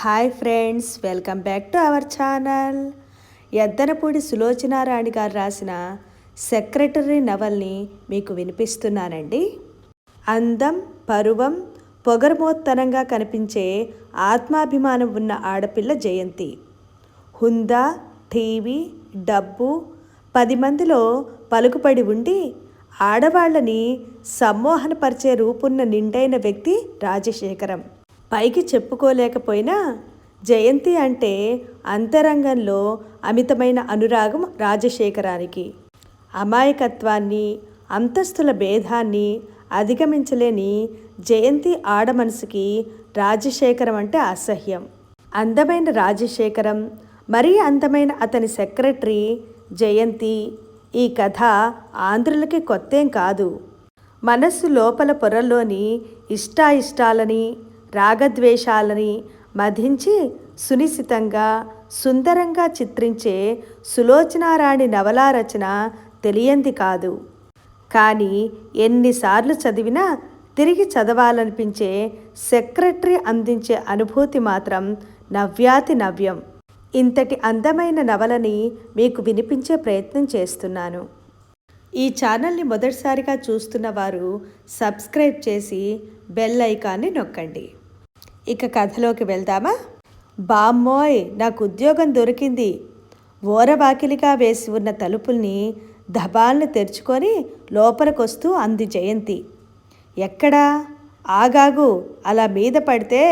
Hi friends welcome back to our channel. Yaddanapudi Sulochanarani garu రాసిన secretary నవల్ని మీకు వినిపిస్తున్నానండి. అందం పరువం పొగరుమోత్తనంగా కనిపించే ఆత్మాభిమానం ఉన్న ఆడపిల్ల జయంతి. హుందా టీవీ డబ్బు పది మందిలో పలుకుపడి ఉండి ఆడవాళ్ళని సమ్మోహనపరిచే రూపున్న నిండైన వ్యక్తి రాజశేఖరం. పైకి చెప్పుకోలేకపోయినా జయంతి అంటే అంతరంగంలో అమితమైన అనురాగం రాజశేఖరానికి. అమాయకత్వాన్ని అంతస్తుల భేదాన్ని అధిగమించలేని జయంతి ఆడమనసుకి రాజశేఖరం అంటే అసహ్యం. అందమైన రాజశేఖరం మరీ అందమైన అతని సెక్రటరీ జయంతి ఈ కథ ఆంధ్రులకి కొత్తేం కాదు. మనస్సు లోపల పొరల్లోని ఇష్టాయిష్టాలని రాగద్వేషాలని మధించి సునిశితంగా సుందరంగా చిత్రించే సులోచనారాణి నవలా రచన తెలియంది కాదు. కానీ ఎన్నిసార్లు చదివినా తిరిగి చదవాలనిపించే సెక్రటరీ అందించే అనుభూతి మాత్రం నవ్యాతి నవ్యం. ఇంతటి అందమైన నవలని మీకు వినిపించే ప్రయత్నం చేస్తున్నాను. ఈ ఛానల్ని మొదటిసారిగా చూస్తున్న వారు సబ్స్క్రైబ్ చేసి బెల్ ఐకాన్ని నొక్కండి. ఇక కథలోకి వెళ్దామా? బామ్మోయ్ నాకు ఉద్యోగం దొరికింది. ఓరబాకిలిగా వేసి ఉన్న తలుపుల్ని దబాల్ని తెరుచుకొని లోపలికొస్తూ అంది జయంతి. ఎక్కడా? ఆగాగు అలా మీద పడితే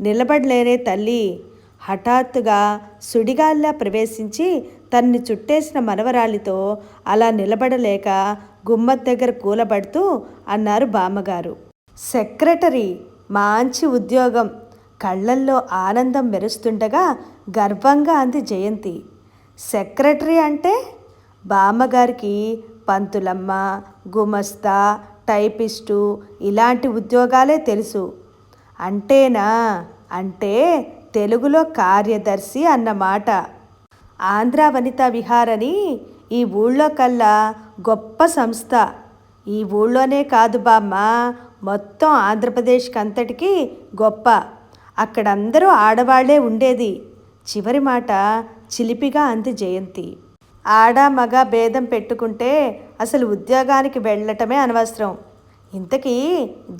నిలబడలేనే తల్లి. హఠాత్తుగా సుడిగాల్లా ప్రవేశించి తన్ని చుట్టేసిన మనవరాలితో అలా నిలబడలేక గుమ్మత్ దగ్గర కూలబడుతూ అన్నారు బామ్మగారు. సెక్రటరీ మంచి ఉద్యోగం. కళ్ళల్లో ఆనందం మెరుస్తుండగా గర్వంగా అంది జయంతి. సెక్రటరీ అంటే? బామ్మగారికి పంతులమ్మ గుమస్తా టైపిస్టు ఇలాంటి ఉద్యోగాలే తెలుసు. అంటేనా? అంటే తెలుగులో కార్యదర్శి అన్నమాట. ఆంధ్ర వనిత విహారని అని ఈ ఊళ్ళో కల్లా గొప్ప సంస్థ. ఈ ఊళ్ళోనే కాదు బామ్మ మొత్తం ఆంధ్రప్రదేశ్కి అంతటికీ గొప్ప. అక్కడందరూ ఆడవాళ్ళే ఉండేది. చివరి మాట చిలిపిగా అంది జయంతి. ఆడ మగ భేదం పెట్టుకుంటే అసలు ఉద్యోగానికి వెళ్ళటమే అనవసరం. ఇంతకీ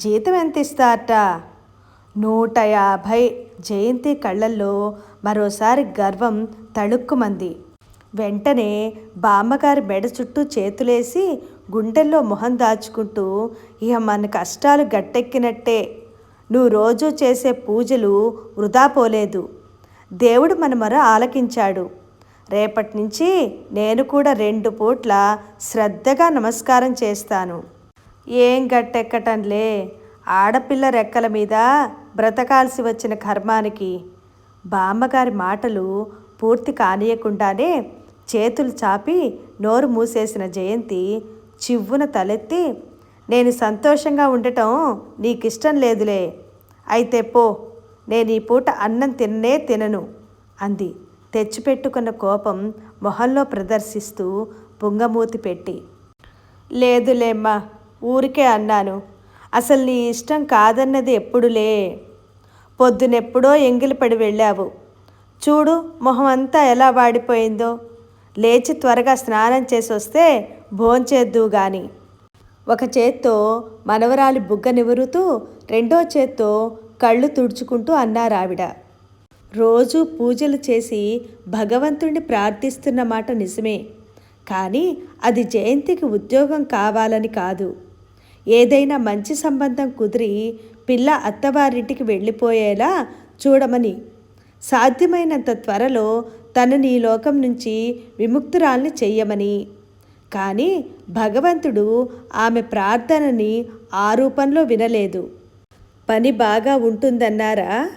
జీతం ఎంత ఇస్తారట నూట యాభై. జయంతి కళ్ళల్లో మరోసారి గర్వం తళుక్కుమంది. వెంటనే బామ్మగారి మెడ చుట్టూ చేతులేసి గుండెల్లో మొహం దాచుకుంటూ ఇక మన కష్టాలు గట్టెక్కినట్టే. నువ్వు రోజూ చేసే పూజలు వృధా పోలేదు. దేవుడు మన మొర ఆలకించాడు. రేపటి నుంచి నేను కూడా రెండు పూట్ల శ్రద్ధగా నమస్కారం చేస్తాను. ఏం గట్టెక్కటంలే? ఆడపిల్ల రెక్కల మీద బ్రతకాల్సి వచ్చిన కర్మానికి బామ్మగారి మాటలు పూర్తి కానియకుండానే చేతులు చాపి నోరు మూసేసిన జయంతి చివ్వున తలెత్తి నేను సంతోషంగా ఉండటం నీకిష్టం లేదులే. అయితే పో నేను ఈ పూట అన్నం తిన్నే తినను అంది. తెచ్చిపెట్టుకున్న కోపం మొహంలో ప్రదర్శిస్తూ పుంగమూతి పెట్టి. లేదులేమ్మా ఊరికే అన్నాను. అసలు నీ ఇష్టం కాదన్నది ఎప్పుడులే. పొద్దునెప్పుడో ఎంగిలిపడి వెళ్ళావు. చూడు మొహం అంతా ఎలా వాడిపోయిందో. లేచి త్వరగా స్నానం చేసి వస్తే భోంచేద్దు గాని. ఒక చేత్తో మనవరాలి బుగ్గ నివురుతూ రెండో చేత్తో కళ్ళు తుడుచుకుంటూ అన్నారావిడ. రోజు పూజలు చేసి భగవంతుణ్ణి ప్రార్థిస్తున్న మాట నిజమే. కానీ అది జయంతికి ఉద్యోగం కావాలని కాదు. ఏదైనా మంచి సంబంధం కుదిరి పిల్ల అత్తవారింటికి వెళ్ళిపోయేలా చూడమని. సాధ్యమైనంత త్వరలో తనని ఈ లోకం నుంచి విముక్తురాల్ని చెయ్యమని. కానీ భగవంతుడు ఆమె ప్రార్థనని ఆ రూపంలో వినలేదు. పని బాగా ఉంటుందన్నారా?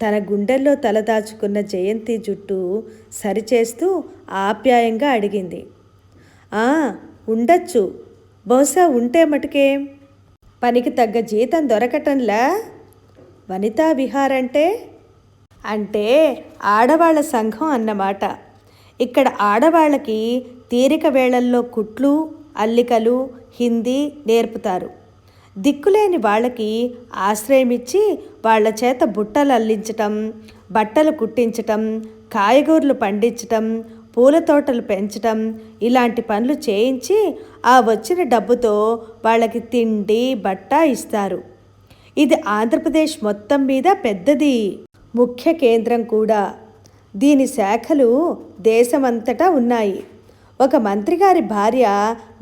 తన గుండెల్లో తలదాచుకున్న జయంతి జుట్టు సరిచేస్తూ ఆప్యాయంగా అడిగింది. ఆ ఉండొచ్చు. బహుశా ఉంటే మటుకేం. పనికి తగ్గ జీతం దొరకటంలా? వనితా విహార్ అంటే? అంటే ఆడవాళ్ళ సంఘం అన్నమాట. ఇక్కడ ఆడవాళ్ళకి తీరిక వేళల్లో కుట్లు అల్లికలు హిందీ నేర్పుతారు. దిక్కులేని వాళ్ళకి ఆశ్రయమిచ్చి వాళ్ళ చేత బుట్టలు అల్లించటం బట్టలు కుట్టించటం కాయగూరలు పండించటం పూల తోటలు పెంచటం ఇలాంటి పనులు చేయించి ఆ వచ్చిన డబ్బుతో వాళ్ళకి తిండి బట్ట ఇస్తారు. ఇది ఆంధ్రప్రదేశ్ మొత్తం మీద పెద్దది ముఖ్య కేంద్రం కూడా. దీని శాఖలు దేశమంతటా ఉన్నాయి. ఒక మంత్రి గారి భార్య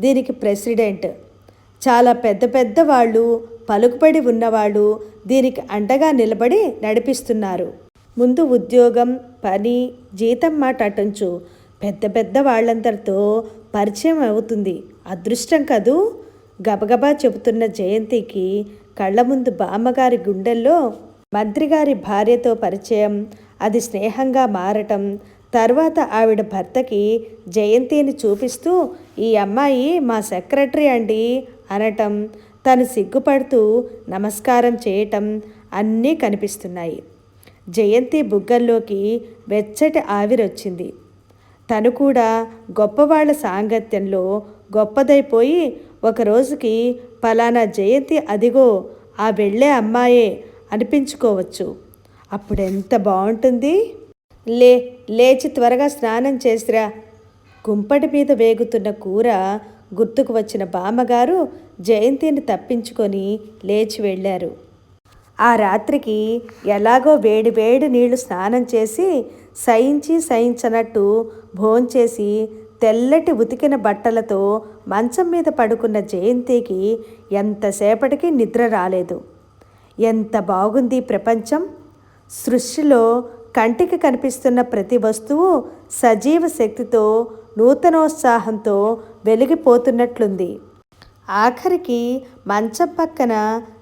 దీనికి ప్రెసిడెంట్. చాలా పెద్ద పెద్ద వాళ్ళు పలుకుబడి ఉన్నవాళ్ళు దీనికి అండగా నిలబడి నడిపిస్తున్నారు. ముందు ఉద్యోగం పని జీతం మాట అటంచు. పెద్ద పెద్ద వాళ్ళందరితో పరిచయం అవుతుంది. అదృష్టం కదూ? గబగబా చెబుతున్న జయంతికి కళ్ళ ముందు బామ్మగారి గుండెల్లో మంత్రిగారి భార్యతో పరిచయం అది స్నేహంగా మారటం తర్వాత ఆవిడ భర్తకి జయంతిని చూపిస్తూ ఈ అమ్మాయి మా సెక్రటరీ అండి అనటం తను సిగ్గుపడుతూ నమస్కారం చేయటం అన్నీ కనిపిస్తున్నాయి. జయంతి బుగ్గల్లోకి వెచ్చటి ఆవిరొచ్చింది. తను కూడా గొప్పవాళ్ళ సాంగత్యంలో గొప్పదైపోయి ఒకరోజుకి పలానా జయంతి అదిగో ఆ వెళ్ళే అమ్మాయే అనిపించుకోవచ్చు. అప్పుడెంత బాగుంటుంది లే లేచి త్వరగా స్నానం చేసిరా. గుంపటి మీద వేగుతున్న కూర గుర్తుకు వచ్చిన బామ్మగారు జయంతిని తప్పించుకొని లేచి వెళ్ళారు. ఆ రాత్రికి ఎలాగో వేడి వేడి నీళ్ళు స్నానం చేసి సయించి సయించనట్టు భోంచేసి తెల్లటి ఉతికిన బట్టలతో మంచం మీద పడుకున్న జయంతికి ఎంతసేపటికి నిద్ర రాలేదు. ఎంత బాగుంది ప్రపంచం! సృష్టిలో కంటికి కనిపిస్తున్న ప్రతి వస్తువు సజీవ శక్తితో నూతనోత్సాహంతో వెలిగిపోతున్నట్లుంది. ఆఖరికి మంచం పక్కన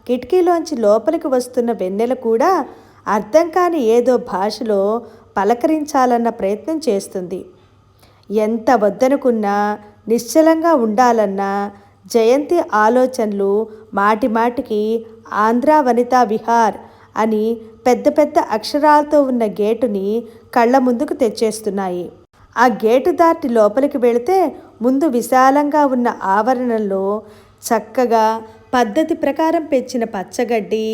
కిటికీలోంచి లోపలికి వస్తున్న వెన్నెల కూడా అర్థం కాని ఏదో భాషలో పలకరించాలన్న ప్రయత్నం చేస్తుంది. ఎంత వద్దనుకున్నా నిశ్చలంగా ఉండాలన్నా జయంతి ఆలోచనలు మాటిమాటికి ఆంధ్ర వనితా విహార్ అని పెద్ద పెద్ద అక్షరాలతో ఉన్న గేటుని కళ్ళ ముందుకు తెచ్చేస్తున్నాయి. ఆ గేటు దాటి లోపలికి వెళితే ముందు విశాలంగా ఉన్న ఆవరణలో చక్కగా పద్ధతి ప్రకారం పెంచిన పచ్చగడ్డి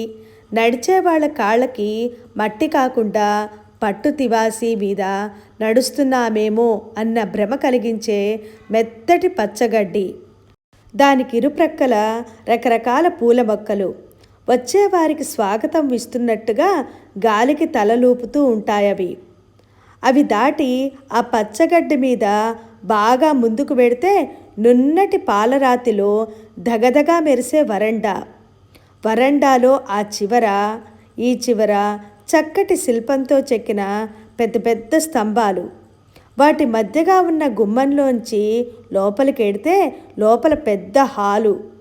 నడిచే వాళ్ళ కాళ్ళకి మట్టి కాకుండా పట్టు తివాసి మీద నడుస్తున్నామేమో అన్న భ్రమ కలిగించే మెత్తటి పచ్చగడ్డి. దానికి ఇరుప్రక్కల రకరకాల పూల మొక్కలు. వచ్చేవారికి స్వాగతం ఇస్తున్నట్టుగా గాలికి తలలూపుతూ ఉంటాయవి అవి. దాటి ఆ పచ్చగడ్డి మీద బాగా ముందుకు వెడితే నున్నటి పాలరాతిలో దగదగా మెరిసే వరండా. వరండాలో ఆ చివర ఈ చివర చక్కటి శిల్పంతో చెక్కిన పెద్ద పెద్ద స్తంభాలు. వాటి మధ్యగా ఉన్న గుమ్మంలోంచి లోపలికెడితే లోపల పెద్ద హాలు.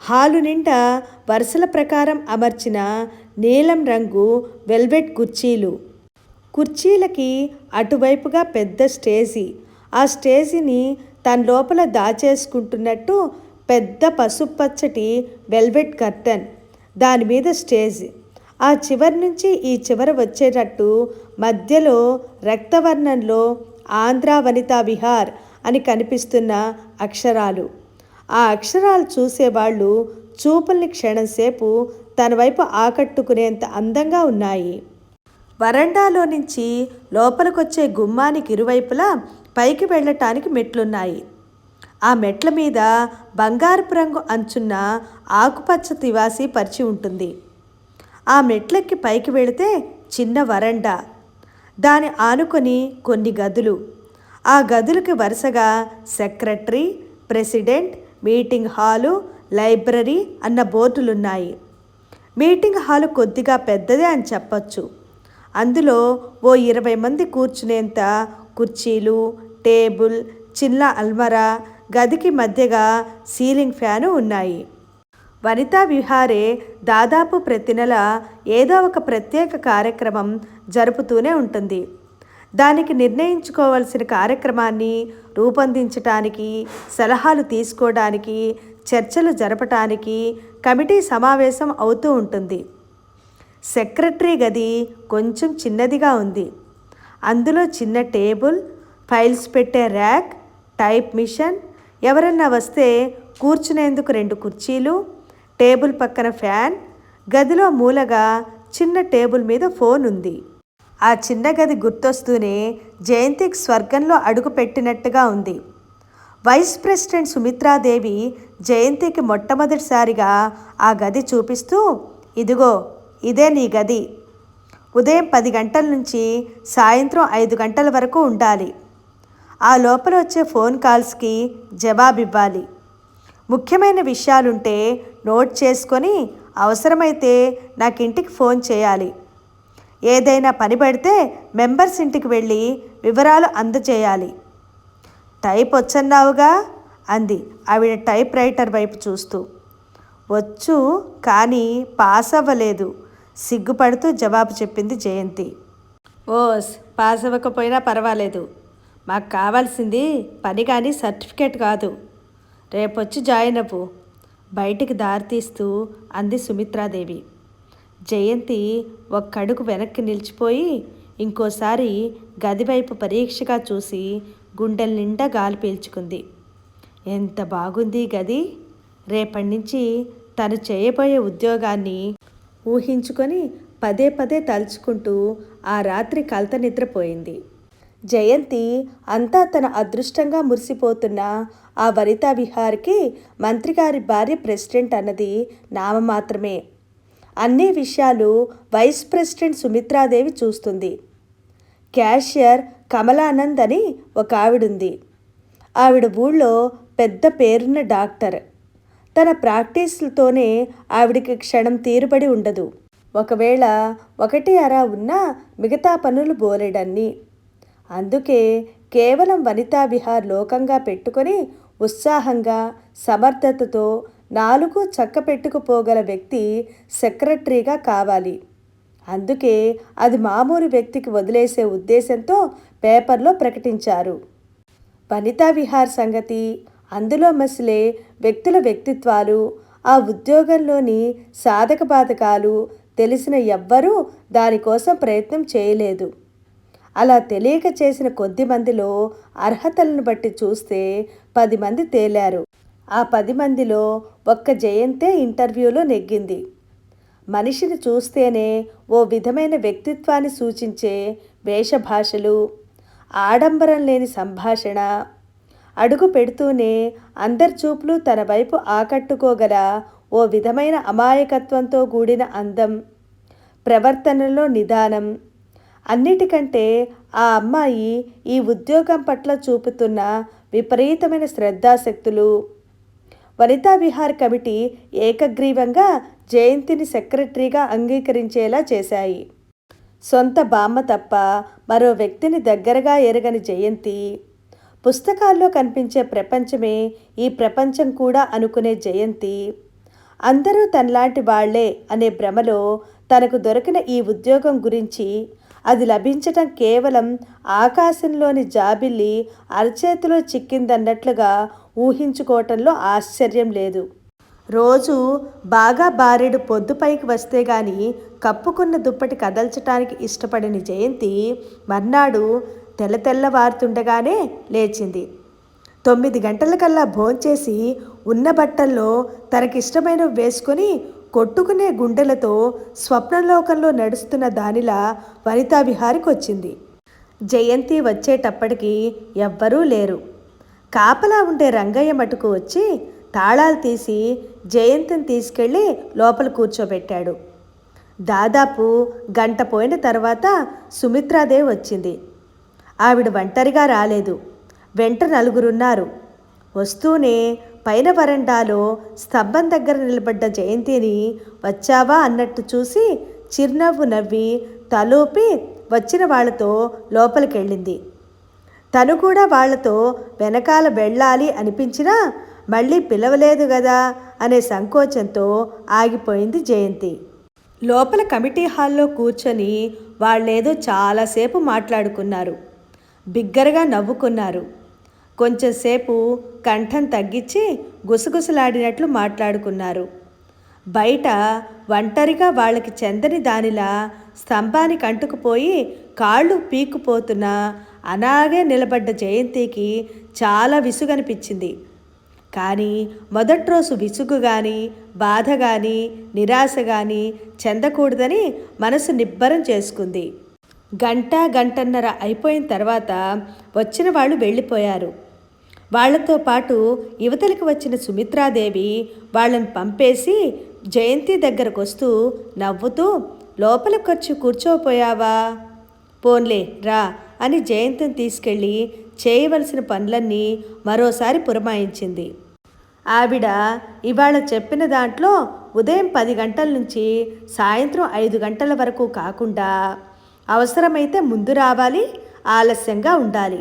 హాలు నిండా వరుసల ప్రకారం అమర్చిన నీలం రంగు వెల్వెట్ కుర్చీలు. కుర్చీలకి అటువైపుగా పెద్ద స్టేజీ. ఆ స్టేజీని తన లోపల దాచేసుకుంటున్నట్టు పెద్ద పసుపచ్చటి వెల్వెట్ కర్టన్ దాని మీద స్టేజ్. ఆ చివరి నుంచి ఈ చివర వచ్చేటట్టు మధ్యలో రక్తవర్ణంలో ఆంధ్ర వనితా విహార్ అని కనిపిస్తున్న అక్షరాలు. ఆ అక్షరాలు చూసేవాళ్ళు చూపుల్ని క్షణంసేపు తన వైపు ఆకట్టుకునేంత అందంగా ఉన్నాయి. వరండాలో నుంచి లోపలికొచ్చే గుమ్మానికి ఇరువైపులా పైకి వెళ్ళటానికి మెట్లున్నాయి. ఆ మెట్ల మీద బంగారపు రంగు అంచున్న ఆకుపచ్చ తివాసి పరిచి ఉంటుంది. ఆ మెట్లెక్కి పైకి వెళితే చిన్న వరండా. దాని ఆనుకొని కొన్ని గదులు. ఆ గదులకి వరుసగా secretary president meeting hall library అన్న బోర్డులున్నాయి. మీటింగ్ హాలు కొద్దిగా పెద్దదే అని చెప్పచ్చు. అందులో ఓ ఇరవై మంది కూర్చునేంత కుర్చీలు టేబుల్ చిన్న అల్మరా గదికి మధ్యగా సీలింగ్ ఫ్యాను ఉన్నాయి. వనితా విహారే దాదాపు ప్రతి నెల ఏదో ఒక ప్రత్యేక కార్యక్రమం జరుపుతూనే ఉంటుంది. దానికి నిర్ణయించుకోవాల్సిన కార్యక్రమాన్ని రూపొందించటానికి సలహాలు తీసుకోవడానికి చర్చలు జరపటానికి కమిటీ సమావేశం అవుతూ ఉంటుంది. సెక్రటరీ గది కొంచెం చిన్నదిగా ఉంది. అందులో చిన్న టేబుల్ ఫైల్స్ పెట్టే ర్యాక్ టైప్ మిషన్ ఎవరన్నా వస్తే కూర్చునేందుకు రెండు కుర్చీలు టేబుల్ పక్కన ఫ్యాన్ గదిలో మూలగా చిన్న టేబుల్ మీద ఫోన్ ఉంది. ఆ చిన్న గది గుర్తొస్తూనే జయంతికి స్వర్గంలో అడుగు పెట్టినట్టుగా ఉంది. వైస్ ప్రెసిడెంట్ సుమిత్రాదేవి జయంతికి మొట్టమొదటిసారిగా ఆ గది చూపిస్తూ ఇదిగో ఇదే నీ గది. ఉదయం పది గంటల నుంచి సాయంత్రం ఐదు గంటల వరకు ఉండాలి. ఆ లోపల వచ్చే ఫోన్ కాల్స్కి జవాబివ్వాలి. ముఖ్యమైన విషయాలుంటే నోట్ చేసుకొని అవసరమైతే నాకు ఇంటికి ఫోన్ చేయాలి. ఏదైనా పని పడితే మెంబర్స్ ఇంటికి వెళ్ళి వివరాలు అందజేయాలి. టైప్ వచ్చన్నావుగా అంది. ఆవిడ టైప్ రైటర్ వైపు చూస్తూ వచ్చు కానీ పాస్ అవ్వలేదు. సిగ్గుపడుతూ జవాబు చెప్పింది జయంతి. ఓస్ పాస్ అవ్వకపోయినా పర్వాలేదు. మాకు కావాల్సింది పని కానీ సర్టిఫికేట్ కాదు. రేపొచ్చి జాయిన్ అవ్వు. బయటికి దారితీస్తూ అంది సుమిత్రాదేవి. జయంతి ఒక్కడుగు వెనక్కి నిలిచిపోయి ఇంకోసారి గదివైపు పరీక్షగా చూసి గుండెల నిండా గాలి పీల్చుకుంది. ఎంత బాగుంది గది? రేపటి నుంచి తను చేయబోయే ఉద్యోగాన్ని ఊహించుకొని పదే పదే తలుచుకుంటూ ఆ రాత్రి కలత నిద్రపోయింది. జయంతి అంతా తన అదృష్టంగా మురిసిపోతున్న ఆ వనితా విహార్కి మంత్రిగారి భార్య ప్రెసిడెంట్ అన్నది నామ మాత్రమే అన్ని విషయాలు వైస్ ప్రెసిడెంట్ సుమిత్రాదేవి చూస్తుంది. క్యాషియర్ కమలానంద్ అని ఒక ఆవిడుంది. ఆవిడ ఊళ్ళో పెద్ద పేరున్న డాక్టర్. తన ప్రాక్టీసులతోనే ఆవిడికి క్షణం తీరుబడి ఉండదు. ఒకవేళ ఒకటి అరా ఉన్నా మిగతా పనులు బోలెడన్ని. అందుకే కేవలం వనితా విహార్ లోకంగా పెట్టుకొని ఉత్సాహంగా సమర్థతతో నాలుగు చక్క పెట్టుకుపోగల వ్యక్తి సెక్రటరీగా కావాలి. అందుకే అది మామూలు వ్యక్తికి వదిలేసే ఉద్దేశంతో పేపర్లో ప్రకటించారు. వనితా విహార్ సంగతి అందులో మసిలే వ్యక్తుల వ్యక్తిత్వాలు ఆ ఉద్యోగంలోని సాధక బాధకాలు తెలిసిన ఎవ్వరూ దానికోసం ప్రయత్నం చేయలేదు. అలా తెలియక చేసిన కొద్ది మందిలో అర్హతలను బట్టి చూస్తే పది మంది తేలారు. ఆ పది మందిలో ఒక్క జయంతే ఇంటర్వ్యూలో నెగ్గింది. మనిషిని చూస్తేనే ఓ విధమైన వ్యక్తిత్వాన్ని సూచించే వేషభాషలు ఆడంబరం లేని సంభాషణ అడుగు పెడుతూనే అందరి చూపులు తన వైపు ఆకట్టుకోగల ఓ విధమైన అమాయకత్వంతో కూడిన అందం ప్రవర్తనలో నిదానం. అన్నిటికంటే ఆ అమ్మాయి ఈ ఉద్యోగం పట్ల చూపుతున్న విపరీతమైన శ్రద్ధాశక్తులు. వనితా విహార్ కమిటీ ఏకగ్రీవంగా జయంతిని సెక్రటరీగా అంగీకరించేలా చేశాయి. సొంత బామ్మ తప్ప మరో వ్యక్తిని దగ్గరగా ఎరగని జయంతి. పుస్తకాల్లో కనిపించే ప్రపంచమే ఈ ప్రపంచం కూడా అనుకునే జయంతి. అందరూ తనలాంటి వాళ్ళే అనే భ్రమలో తనకు దొరికిన ఈ ఉద్యోగం గురించి అది లభించటం కేవలం ఆకాశంలోని జాబిల్లి అరచేతిలో చిక్కిందన్నట్లుగా ఊహించుకోవటంలో ఆశ్చర్యం లేదు. రోజు బాగా బారెడు పొద్దుపైకి వస్తే గాని కప్పుకున్న దుప్పటి కదల్చటానికి ఇష్టపడని జయంతి మర్నాడు తెల్ల తెల్లవారుతుండగానే లేచింది. తొమ్మిది గంటలకల్లా భోంచేసి ఉన్న బట్టల్లో తనకిష్టమైనవి వేసుకొని కొట్టుకునే గుండెలతో స్వప్నలోకంలో నడుస్తున్న దానిలా వనితా విహారికి వచ్చింది జయంతి వచ్చేటప్పటికి ఎవ్వరూ లేరు. కాపలా ఉండే రంగయ్య మటుకు వచ్చి తాళాలు తీసి జయంతిని తీసుకెళ్ళి లోపల కూర్చోబెట్టాడు. దాదాపు గంట పోయిన తర్వాత సుమిత్రాదేవి వచ్చింది. ఆవిడ ఒంటరిగా రాలేదు. వెంట నలుగురున్నారు. వస్తూనే పైన వరండాలో స్తంభం దగ్గర నిలబడ్డ జయంతిని వచ్చావా అన్నట్టు చూసి చిరునవ్వు నవ్వి తలూపి వచ్చిన వాళ్ళతో లోపలికెళ్ళింది. తను కూడా వాళ్ళతో వెనకాల వెళ్ళాలి అనిపించినా మళ్ళీ పిలవలేదు కదా అనే సంకోచంతో ఆగిపోయింది జయంతి. లోపల కమిటీ హాల్లో కూర్చొని వాళ్ళేదో చాలాసేపు మాట్లాడుకున్నారు. బిగ్గరగా నవ్వుకున్నారు. కొంచెంసేపు కంఠం తగ్గించి గుసగుసలాడినట్లు మాట్లాడుకున్నారు. బయట ఒంటరిగా వాళ్ళకి చెందని దానిలా స్తంభానికి అంటుకుపోయి కాళ్ళు పీక్కుపోతున్న అలాగే నిలబడ్డ జయంతికి చాలా విసుగనిపించింది. కానీ మొదటి రోజు విసుగు కానీ బాధ కానీ నిరాశ కానీ చెందకూడదని మనసు నిబ్బరం చేసుకుంది. గంట గంటన్నర అయిపోయిన తర్వాత వచ్చిన వాళ్ళు వెళ్ళిపోయారు. వాళ్ళతో పాటు యువతలకు వచ్చిన సుమిత్రాదేవి వాళ్ళని పంపేసి జయంతి దగ్గరకు వస్తూ నవ్వుతూ లోపలికి వచ్చి కూర్చోపోయావా? పోన్లే రా అని జయంతిని తీసుకెళ్ళి చేయవలసిన పనులన్నీ మరోసారి పురమాయించింది. ఆవిడ ఇవాళ చెప్పిన దాంట్లో ఉదయం పది గంటల నుంచి సాయంత్రం ఐదు గంటల వరకు కాకుండా అవసరమైతే ముందు రావాలి ఆలస్యంగా ఉండాలి.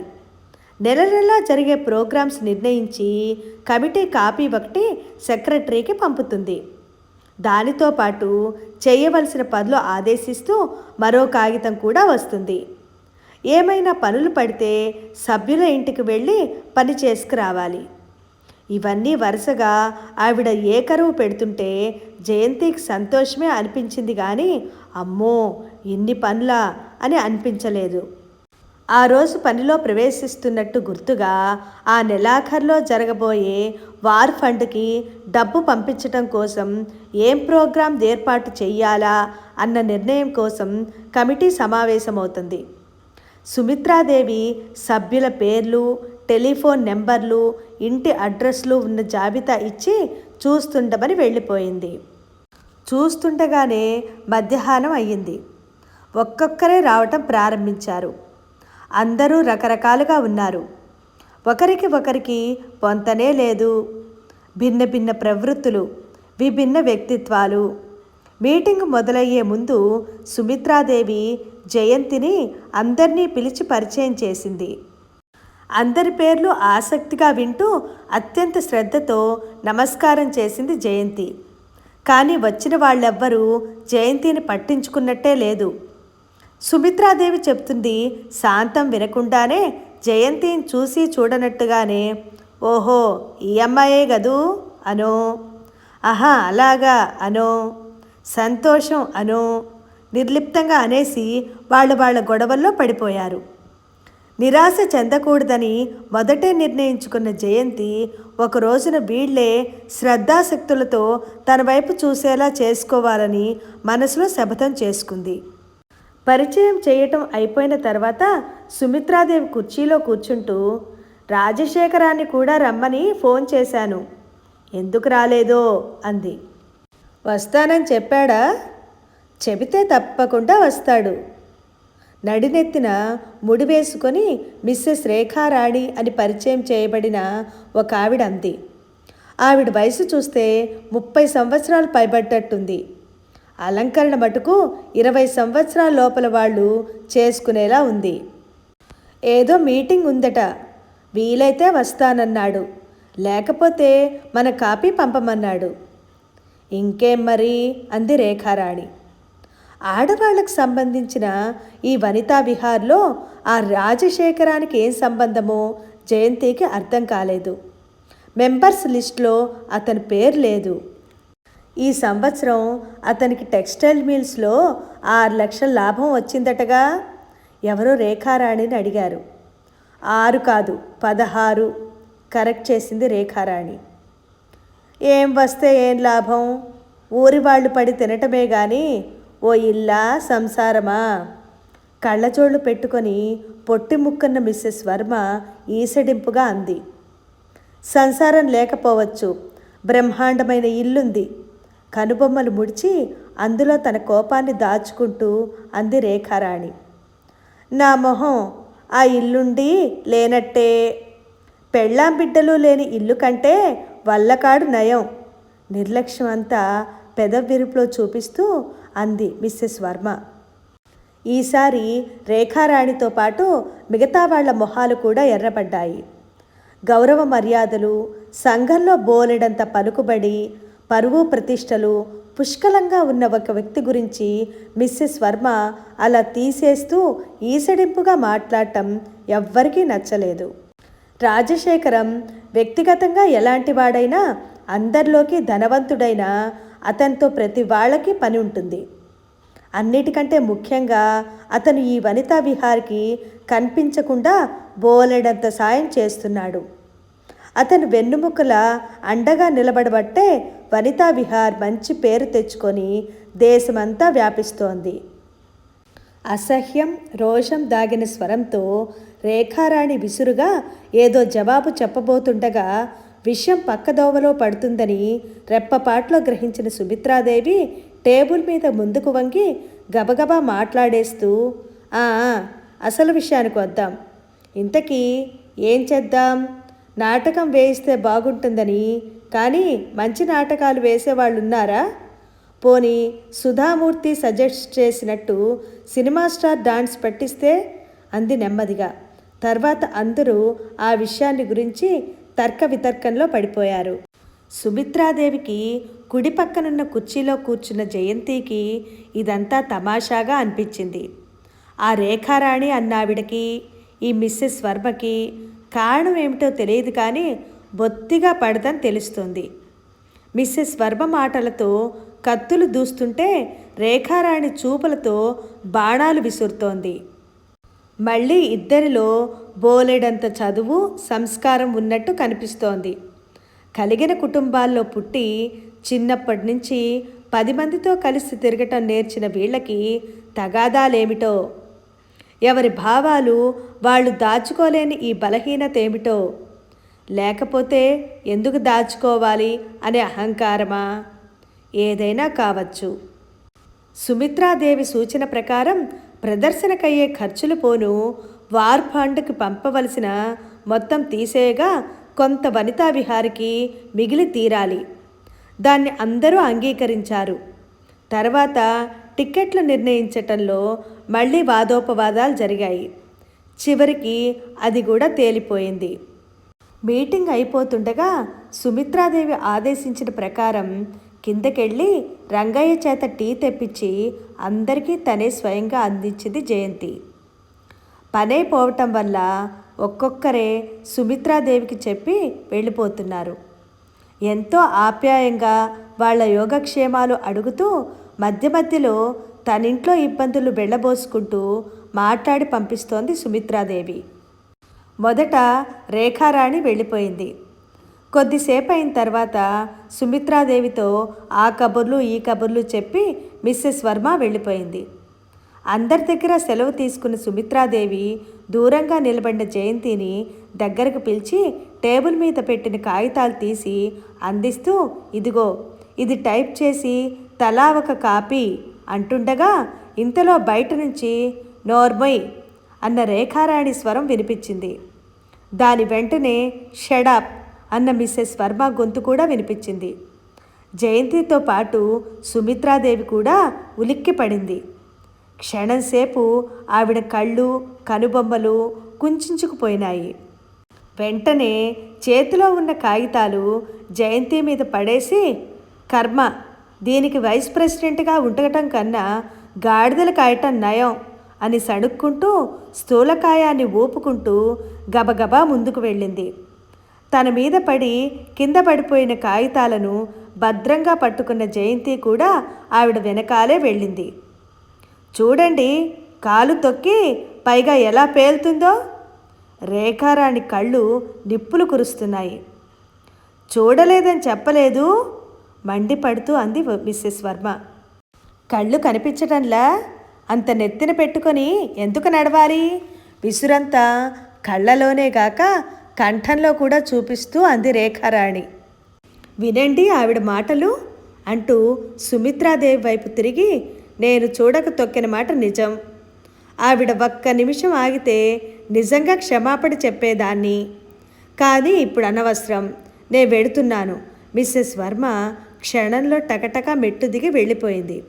నెల నెలా జరిగే ప్రోగ్రామ్స్ నిర్ణయించి కమిటీ కాపీ ఒకటి సెక్రటరీకి పంపుతుంది. దానితో పాటు చేయవలసిన పనులు ఆదేశిస్తూ మరో కాగితం కూడా వస్తుంది. ఏమైనా పనులు పడితే సభ్యుల ఇంటికి వెళ్ళి పని చేసుకురావాలి. ఇవన్నీ వరుసగా ఆవిడ ఏ కరువు పెడుతుంటే జయంతికి సంతోషమే అనిపించింది కానీ అమ్మో ఇన్ని పనులా అని అనిపించలేదు. ఆ రోజు పనిలో ప్రవేశిస్తున్నట్టు గుర్తుగా ఆ నెలాఖరులో జరగబోయే వార్ ఫండ్కి డబ్బు పంపించటం కోసం ఏం ప్రోగ్రాం ఏర్పాటు చేయాలా అన్న నిర్ణయం కోసం కమిటీ సమావేశమవుతుంది. సుమిత్రాదేవి సభ్యుల పేర్లు టెలిఫోన్ నెంబర్లు ఇంటి అడ్రస్లు ఉన్న జాబితా ఇచ్చి చూస్తుండమని వెళ్ళిపోయింది. చూస్తుండగానే మధ్యాహ్నం అయ్యింది. ఒక్కొక్కరే రావటం ప్రారంభించారు. అందరూ రకరకాలుగా ఉన్నారు. ఒకరికి ఒకరికి పొంతనే లేదు. భిన్న భిన్న ప్రవృత్తులు విభిన్న వ్యక్తిత్వాలు. మీటింగ్ మొదలయ్యే ముందు సుమిత్రాదేవి జయంతిని అందరినీ పిలిచి పరిచయం చేసింది. అందరి పేర్లు ఆసక్తిగా వింటూ అత్యంత శ్రద్ధతో నమస్కారం చేసింది జయంతి. కానీ వచ్చిన వాళ్ళెవ్వరూ జయంతిని పట్టించుకున్నట్టే లేదు. సుమిత్రాదేవి చెప్తుంది శాంతం వినకుండానే జయంతిని చూసి చూడనట్టుగానే ఓహో ఈ అమ్మాయే గదూ అనో. ఆహా అలాగా అనో. సంతోషం అనో. నిర్లిప్తంగా అనేసి వాళ్ళు వాళ్ళ గొడవల్లో పడిపోయారు. నిరాశ చెందకూడదని మొదటే నిర్ణయించుకున్న జయంతి ఒక రోజున వీళ్ళే శ్రద్ధాశక్తులతో తన వైపు చూసేలా చేసుకోవాలని మనసులో శపథం చేసుకుంది. పరిచయం చేయటం అయిపోయిన తర్వాత సుమిత్రాదేవి కుర్చీలో కూర్చుంటూ రాజశేఖరాన్ని కూడా రమ్మని ఫోన్ చేశాను. ఎందుకు రాలేదో? అంది. వస్తానని చెప్పాడా? చెబితే తప్పకుండా వస్తాడు. నడినెత్తిన ముడి వేసుకొని మిస్సెస్ రేఖారాణి అని పరిచయం చేయబడిన ఒక ఆవిడ అంది ఆవిడ వయసు చూస్తే ముప్పై సంవత్సరాలు పైబడ్డట్టుంది. అలంకరణ మటుకు ఇరవై సంవత్సరాల లోపల వాళ్ళు చేసుకునేలా ఉంది. ఏదో మీటింగ్ ఉందట. వీలైతే వస్తానన్నాడు. లేకపోతే మన కాపీ పంపమన్నాడు. ఇంకేం మరి? అంది రేఖారాణి. ఆడవాళ్ళకు సంబంధించిన ఈ వనితా విహార్లో ఆ రాజశేఖరానికి ఏం సంబంధమో జయంతికి అర్థం కాలేదు. మెంబర్స్ లిస్ట్లో అతని పేరు లేదు. ఈ సంవత్సరం అతనికి టెక్స్టైల్ మిల్స్లో ఆరు లక్షల లాభం వచ్చిందటగా ఎవరో రేఖారాణిని అడిగారు. ఆరు కాదు పదహారు కరెక్ట్ చేసింది రేఖారాణి. ఏం వస్తే ఏం లాభం? ఊరి వాళ్ళు పడి తినటమే కానీ ఓ ఇల్లా సంసారమా? కళ్ళజోళ్ళు పెట్టుకొని పొట్టి ముక్కన్న మిస్సెస్ వర్మ ఈసడింపుగా అంది. సంసారం లేకపోవచ్చు బ్రహ్మాండమైన ఇల్లుంది. కనుబొమ్మలు ముడిచి అందులో తన కోపాన్ని దాచుకుంటూ అంది రేఖారాణి. నా మొహం ఆ ఇల్లుండి లేనట్టే. పెళ్ళాం బిడ్డలు లేని ఇల్లు కంటే వల్లకాడు నయం. నిర్లక్ష్యం అంతా పెదవిరుపులో చూపిస్తూ అంది మిస్సెస్ వర్మ. ఈసారి రేఖారాణితో పాటు మిగతా వాళ్ళ మొహాలు కూడా ఎర్రబడ్డాయి. గౌరవ మర్యాదలు సంఘంలో బోలెడంత పలుకుబడి పరువు ప్రతిష్టలు పుష్కలంగా ఉన్న ఒక వ్యక్తి గురించి మిస్సెస్ వర్మ అలా తీసేస్తూ ఈసడింపుగా మాట్లాడటం ఎవ్వరికీ నచ్చలేదు. రాజశేఖరం వ్యక్తిగతంగా ఎలాంటి వాడైనా అందరిలోకి ధనవంతుడైన అతనితో ప్రతి వాళ్ళకి పని ఉంటుంది. అన్నిటికంటే ముఖ్యంగా అతను ఈ వనితా విహార్కి కనిపించకుండా బోలెడంత సాయం చేస్తున్నాడు. అతను వెన్నుముకల అండగా నిలబడబట్టే వనితా విహార్ మంచి పేరు తెచ్చుకొని దేశమంతా వ్యాపిస్తోంది. అసహ్యం రోషం దాగిన స్వరంతో రేఖారాణి విసురుగా ఏదో జవాబు చెప్పబోతుండగా విషయం పక్కదోవలో పడుతుందని రెప్పపాట్లో గ్రహించిన సుమిత్రాదేవి టేబుల్ మీద ముందుకు వంగి గబగబా మాట్లాడేస్తూ "ఆ, అసలు విషయానికి వద్దాం. ఇంతకీ ఏం చేద్దాం? నాటకం వేయిస్తే బాగుంటుందని కానీ మంచి నాటకాలు వేసేవాళ్ళున్నారా? పోనీ సుధామూర్తి సజెస్ట్ చేసినట్టు సినిమా స్టార్ డాన్స్ పట్టిస్తే అంది నెమ్మదిగా. తర్వాత అందరూ ఆ విషయాన్ని గురించి తర్క వితర్కంలో పడిపోయారు. సుమిత్రాదేవికి కుడి పక్కనున్న కుర్చీలో కూర్చున్న జయంతికి ఇదంతా తమాషాగా అనిపించింది. ఆ రేఖారాణి అన్నావిడకి ఈ మిస్సెస్ వర్మకి కారణం ఏమిటో తెలియదు కానీ బొత్తిగా పడదని తెలుస్తుంది. మిస్సెస్ వర్మ మాటలతో కత్తులు దూస్తుంటే రేఖారాణి చూపులతో బాణాలు విసురుతోంది. మళ్ళీ ఇద్దరిలో బోలెడంత చదువు సంస్కారం ఉన్నట్టు కనిపిస్తోంది. కలిగిన కుటుంబాల్లో పుట్టి చిన్నప్పటి నుంచి పది మందితో కలిసి తిరగటం నేర్చిన వీళ్ళకి తగాదాలేమిటో? ఎవరి భావాలు వాళ్ళు దాచుకోలేని ఈ బలహీనత ఏమిటో లేకపోతే ఎందుకు దాచుకోవాలి అనే అహంకారమా? ఏదైనా కావచ్చు. సుమిత్రాదేవి సూచన ప్రకారం ప్రదర్శనకయ్యే ఖర్చులు పోను. వార్ ఫండ్కి పంపవలసిన మొత్తం తీసేయగా కొంత వనితా విహారికి మిగిలి తీరాలి. దాన్ని అందరూ అంగీకరించారు. తర్వాత టిక్కెట్లు నిర్ణయించటంలో మళ్ళీ వాదోపవాదాలు జరిగాయి. చివరికి అది కూడా తేలిపోయింది. మీటింగ్ అయిపోతుండగా సుమిత్రాదేవి ఆదేశించిన ప్రకారం కిందకెళ్ళి రంగయ్య చేత టీ తెప్పించి అందరికీ తనే స్వయంగా అందించింది జయంతి. పనే పోవటం వల్ల ఒక్కొక్కరే సుమిత్రాదేవికి చెప్పి వెళ్ళిపోతున్నారు. ఎంతో ఆప్యాయంగా వాళ్ళ యోగక్షేమాలు అడుగుతూ మధ్య మధ్యలో తనింట్లో ఇబ్బందులు వెళ్ళబోసుకుంటూ మాట్లాడి పంపిస్తోంది సుమిత్రాదేవి. మొదట రేఖారాణి వెళ్ళిపోయింది. కొద్దిసేపు అయిన తర్వాత సుమిత్రాదేవితో ఆ కబుర్లు ఈ కబుర్లు చెప్పి మిస్సెస్ వర్మ వెళ్ళిపోయింది. అందరి దగ్గర సెలవు తీసుకున్న సుమిత్రాదేవి దూరంగా నిలబడిన జయంతిని దగ్గరకు పిలిచి టేబుల్ మీద పెట్టిన కాగితాలు తీసి అందిస్తూ ఇదిగో ఇది టైప్ చేసి తలా ఒక కాపీ అంటుండగా ఇంతలో బయట నుంచి నోర్మొయ్ అన్న రేఖారాణి స్వరం వినిపించింది. దాని వెంటనే షడాప్ అన్న మిస్సెస్ వర్మ గొంతు కూడా వినిపించింది. జయంతితో పాటు సుమిత్రాదేవి కూడా ఉలిక్కి పడింది క్షణంసేపు ఆవిడ కళ్ళు కనుబొమ్మలు కుంచుకుపోయినాయి. వెంటనే చేతిలో ఉన్న కాగితాలు జయంతి మీద పడేసి కర్మ దీనికి వైస్ ప్రెసిడెంట్గా ఉండటం కన్నా గాడిదలు కాయటం నయం అని సణుక్కుంటూ స్థూలకాయాన్ని ఊపుకుంటూ గబగబా ముందుకు వెళ్ళింది. తన మీద పడి కింద పడిపోయిన కాగితాలను భద్రంగా పట్టుకున్న జయంతి కూడా ఆవిడ వెనకాలే వెళ్ళింది. చూడండి కాలు తొక్కి పైగా ఎలా పేలుతుందో? రేఖారాణి కళ్ళు నిప్పులు కురుస్తున్నాయి. చూడలేదని చెప్పలేదు? మండిపడుతూ అంది మిస్సెస్ వర్మ. కళ్ళు కనిపించటంలా? అంత నెత్తిన పెట్టుకొని ఎందుకు నడవాలి? విసురంతా కళ్ళలోనే గాక కంఠంలో కూడా చూపిస్తూ అంది రేఖారాణి. వినండి ఆవిడ మాటలు అంటూ సుమిత్రాదేవి వైపు తిరిగి నేను చూడక తొక్కిన మాట నిజం. ఆవిడ ఒక్క నిమిషం ఆగితే నిజంగా క్షమాపణ చెప్పేదాన్ని. కానీ ఇప్పుడు అనవసరం. నేను వెడుతున్నాను మిస్సెస్ వర్మ క్షణంలో టకటక మెట్టు దిగి వెళ్ళిపోయింది.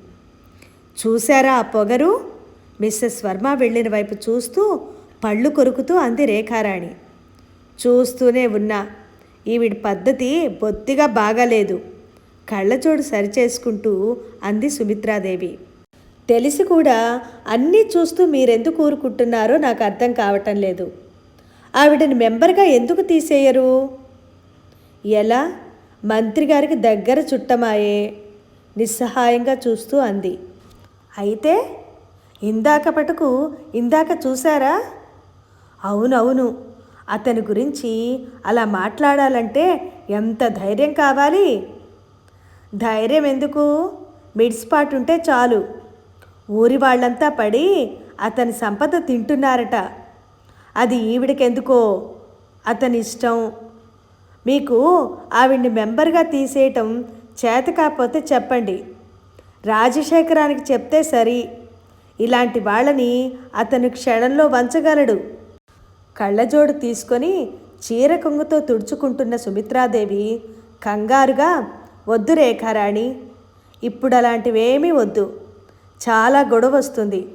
చూశారా ఆ పొగరు? మిస్సెస్ వర్మ వెళ్ళిన వైపు చూస్తూ పళ్ళు కొరుకుతూ అంది రేఖారాణి. చూస్తూనే ఉన్నా. ఈవిడ పద్ధతి బొత్తిగా బాగాలేదు. కళ్ళచోడు సరిచేసుకుంటూ అంది సుమిత్రాదేవి. తెలిసి కూడా అన్నీ చూస్తూ మీరెందుకు ఊరుకుంటున్నారో నాకు అర్థం కావటం లేదు. ఆవిడని మెంబర్గా ఎందుకు తీసేయరు? ఎలా? మంత్రి గారికి దగ్గర చుట్టమాయే. నిస్సహాయంగా చూస్తూ అంది. అయితే ఇందాక పటుకు ఇందాక చూసారా అవునవును. అతని గురించి అలా మాట్లాడాలంటే ఎంత ధైర్యం కావాలి? ధైర్యం ఎందుకు? మిడ్స్పాట్ ఉంటే చాలు. ఊరి వాళ్ళంతా పడి అతని సంపద తింటున్నారట. అది ఈవిడకెందుకో? అతని ఇష్టం. మీకు ఆవిడ్ని మెంబర్గా తీసేయటం చేత కాకపోతే చెప్పండి. రాజశేఖరానికి చెప్తే సరి. ఇలాంటి వాళ్ళని అతను క్షణంలో వంచగలడు. కళ్ళజోడు తీసుకొని చీర కొంగుతో తుడుచుకుంటున్న సుమిత్రాదేవి కంగారుగా వద్దు రేఖారాణి ఇప్పుడు అలాంటివేమీ వద్దు. చాలా గొడవ వస్తుంది.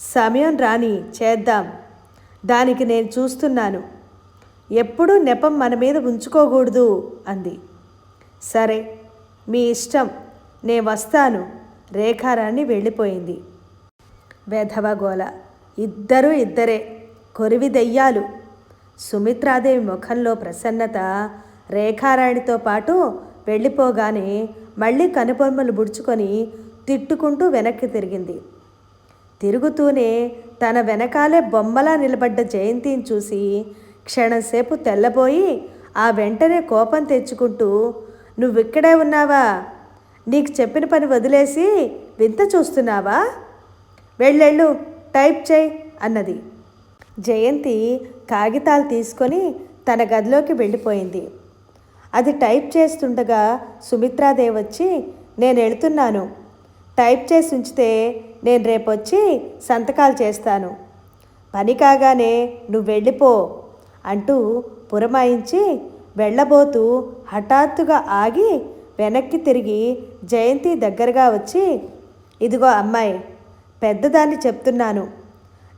సమయం రాని చేద్దాం. దానికి నేను చూస్తున్నాను. ఎప్పుడూ నెపం మన మీద ఉంచుకోకూడదు అంది. సరే మీ ఇష్టం. నే వస్తాను. రేఖారాణి వెళ్ళిపోయింది. వెధవగోల ఇద్దరూ ఇద్దరే. కొరివి దెయ్యాలు. సుమిత్రాదేవి ముఖంలో ప్రసన్నత రేఖారాణితో పాటు వెళ్ళిపోగానే మళ్ళీ కనుపొమ్మలు బుడుచుకొని తిట్టుకుంటూ వెనక్కి తిరిగింది. తిరుగుతూనే తన వెనకాలే బొమ్మలా నిలబడ్డ జయంతిని చూసి క్షణంసేపు తెల్లబోయి ఆ వెంటనే కోపం తెచ్చుకుంటూ నువ్విక్కడే ఉన్నావా? నీకు చెప్పిన పని వదిలేసి వింత చూస్తున్నావా? వెళ్ళెళ్ళు టైప్ చేయి అన్నది. జయంతి కాగితాలు తీసుకొని తన గదిలోకి వెళ్ళిపోయింది. అది టైప్ చేస్తుండగా సుమిత్రాదేవి వచ్చి నేను వెళ్తున్నాను. టైప్ చేసి ఉంచితే నేను రేపొచ్చి సంతకాలు చేస్తాను. పని కాగానే నువ్వు వెళ్ళిపో అంటూ పురమాయించి వెళ్ళబోతూ హఠాత్తుగా ఆగి వెనక్కి తిరిగి జయంతి దగ్గరగా వచ్చి ఇదిగో అమ్మాయి పెద్దదాన్ని చెప్తున్నాను.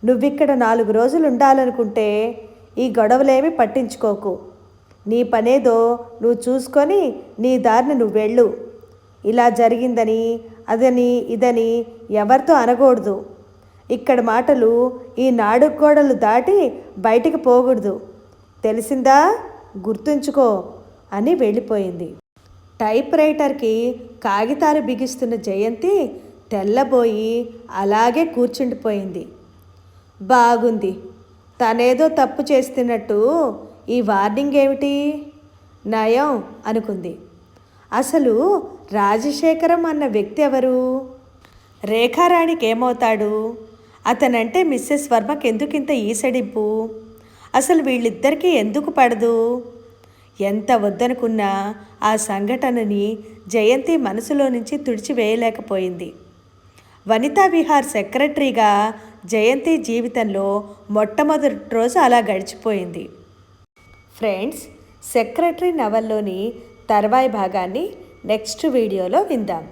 నువ్విక్కడ నాలుగు రోజులు ఉండాలనుకుంటే ఈ గొడవలేమి పట్టించుకోకు. నీ పనేదో నువ్వు చూసుకొని నీ దారిని నువ్వు వెళ్ళు. ఇలా జరిగిందని అదని ఇదని ఎవరితో అనకూడదు. ఇక్కడ మాటలు ఈ నాడు గోడలు దాటి బయటికి పోకూడదు. తెలిసిందా? గుర్తుంచుకో అని వెళ్ళిపోయింది. టైప్ రైటర్కి కాగితాలు బిగిస్తున్న జయంతి తెల్లబోయి అలాగే కూర్చుండిపోయింది. బాగుంది. తనేదో తప్పు చేస్తున్నట్టు ఈ వార్నింగ్ ఏమిటి? నయం అనుకుంది. అసలు రాజశేఖరం అన్న వ్యక్తి ఎవరు? రేఖారాణికి ఏమవుతాడు అతనంటే మిస్సెస్ వర్మకి ఎందుకింత ఈసడింపు? అసలు వీళ్ళిద్దరికీ ఎందుకు పడదు? ఎంత వద్దనుకున్నా ఆ సంఘటనని జయంతి మనసులో నుంచి తుడిచివేయలేకపోయింది. వనితా విహార్ సెక్రటరీగా జయంతి జీవితంలో మొట్టమొదటి రోజు అలా గడిచిపోయింది. ఫ్రెండ్స్ సెక్రటరీ నవల్లోని తర్వాయి భాగాన్ని నెక్స్ట్ వీడియోలో విందాం.